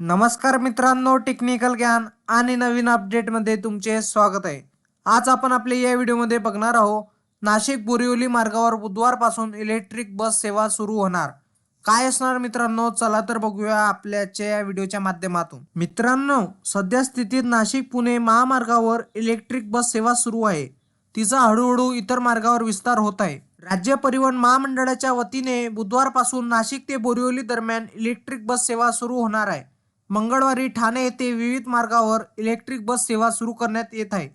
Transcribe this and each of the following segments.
नमस्कार मित्रांनो टेक्निकल ज्ञान आणि नवीन अपडेटमध्ये तुमचे स्वागत आहे. आज आपण आपल्या या व्हिडिओमध्ये बघणार आहोत नाशिक बोरिवली मार्गावर बुधवारपासून इलेक्ट्रिक बस सेवा सुरू होणार. काय असणार मित्रांनो? चला तर बघूया आपल्याच्या या व्हिडिओच्या माध्यमातून. मित्रांनो सध्या स्थितीत नाशिक पुणे महामार्गावर इलेक्ट्रिक बस सेवा सुरू आहे. तिचा हळूहळू इतर मार्गावर विस्तार होत आहे. राज्य परिवहन महामंडळाच्या वतीने बुधवारपासून नाशिक ते बोरिवली दरम्यान इलेक्ट्रिक बस सेवा सुरू होणार आहे. मंगळवारी ठाणे येथे विविध मार्गावर इलेक्ट्रिक बस सेवा सुरू करण्यात येत आहे.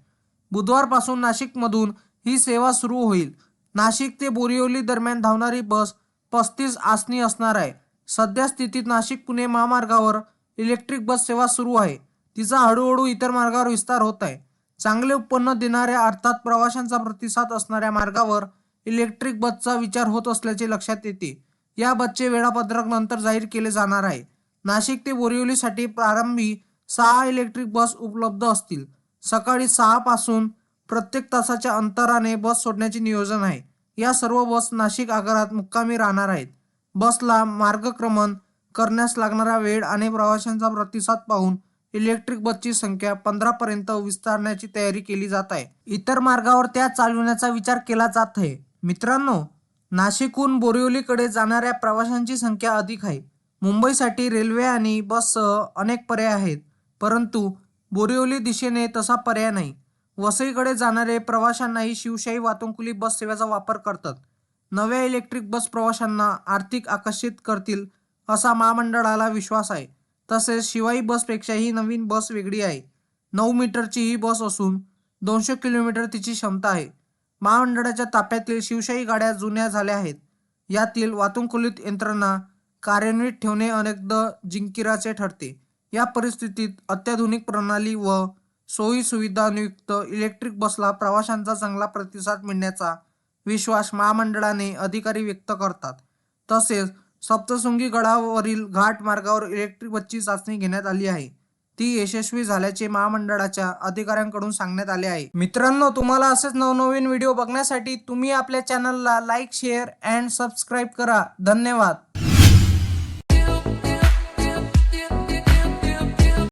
बुधवारपासून नाशिकमधून ही सेवा सुरू होईल. नाशिक ते बोरिवली दरम्यान धावणारी बस पस्तीस आसनी असणार आहे. सध्या स्थितीत नाशिक पुणे महामार्गावर इलेक्ट्रिक बस सेवा सुरू आहे. तिचा हळूहळू इतर मार्गावर विस्तार होत आहे. चांगले उत्पन्न देणाऱ्या अर्थात प्रवाशांचा प्रतिसाद असणाऱ्या मार्गावर इलेक्ट्रिक बसचा विचार होत असल्याचे लक्षात येते. या बसचे वेळापत्रक नंतर जाहीर केले जाणार आहे. नाशिक ते बोरिवलीसाठी प्रारंभी सहा इलेक्ट्रिक बस उपलब्ध असतील. सकाळी सहा पासून प्रत्येक तासाच्या अंतराने बस सोडण्याचे नियोजन आहे. या सर्व बस नाशिक आगारात मुक्कामी राहणार आहेत. बसला मार्गक्रमण करण्यास लागणारा वेळ आणि प्रवाशांचा प्रतिसाद पाहून इलेक्ट्रिक बसची संख्या पंधरा पर्यंत विस्तारण्याची तयारी केली जात आहे. इतर मार्गावर त्या चालविण्याचा विचार केला जात आहे. मित्रांनो नाशिकहून बोरिवलीकडे जाणाऱ्या प्रवाशांची संख्या अधिक आहे. मुंबईसाठी रेल्वे आणि बससह अनेक पर्याय आहेत. परंतु बोरिवली दिशेने तसा पर्याय नाही. वसईकडे जाणारे प्रवाशांनाही शिवशाही वातुंकुली बस सेवेचा वापर करतात. नव्या इलेक्ट्रिक बस प्रवाशांना आर्थिक आकर्षित करतील असा महामंडळाला विश्वास आहे. तसेच शिवाई बसपेक्षा ही नवीन बस वेगळी आहे. नऊ मीटरची ही बस असून दोनशे किलोमीटर तिची क्षमता आहे. महामंडळाच्या ताफ्यातील शिवशाही गाड्या जुन्या झाल्या आहेत. यातील वातानुकूलित यंत्रणा कार्यान्वित ठेवणे अनेकदा जिंकिराचे ठरते. या परिस्थितीत अत्याधुनिक प्रणाली व सोयी सुविधांयुक्त इलेक्ट्रिक बसला प्रवाशांचा चांगला प्रतिसाद मिळण्याचा विश्वास महामंडळाने अधिकारी व्यक्त करतात. तसेच सप्तशृंगी गडावरील घाट मार्गावर इलेक्ट्रिक बसची चाचणी घेण्यात आली आहे. ती यशस्वी झाल्याचे महामंडळाच्या अधिकाऱ्यांकडून सांगण्यात आले आहे. मित्रांनो तुम्हाला असेच नवनवीन व्हिडिओ बघण्यासाठी तुम्ही आपल्या चॅनलला लाईक शेअर अँड सबस्क्राईब करा. धन्यवाद.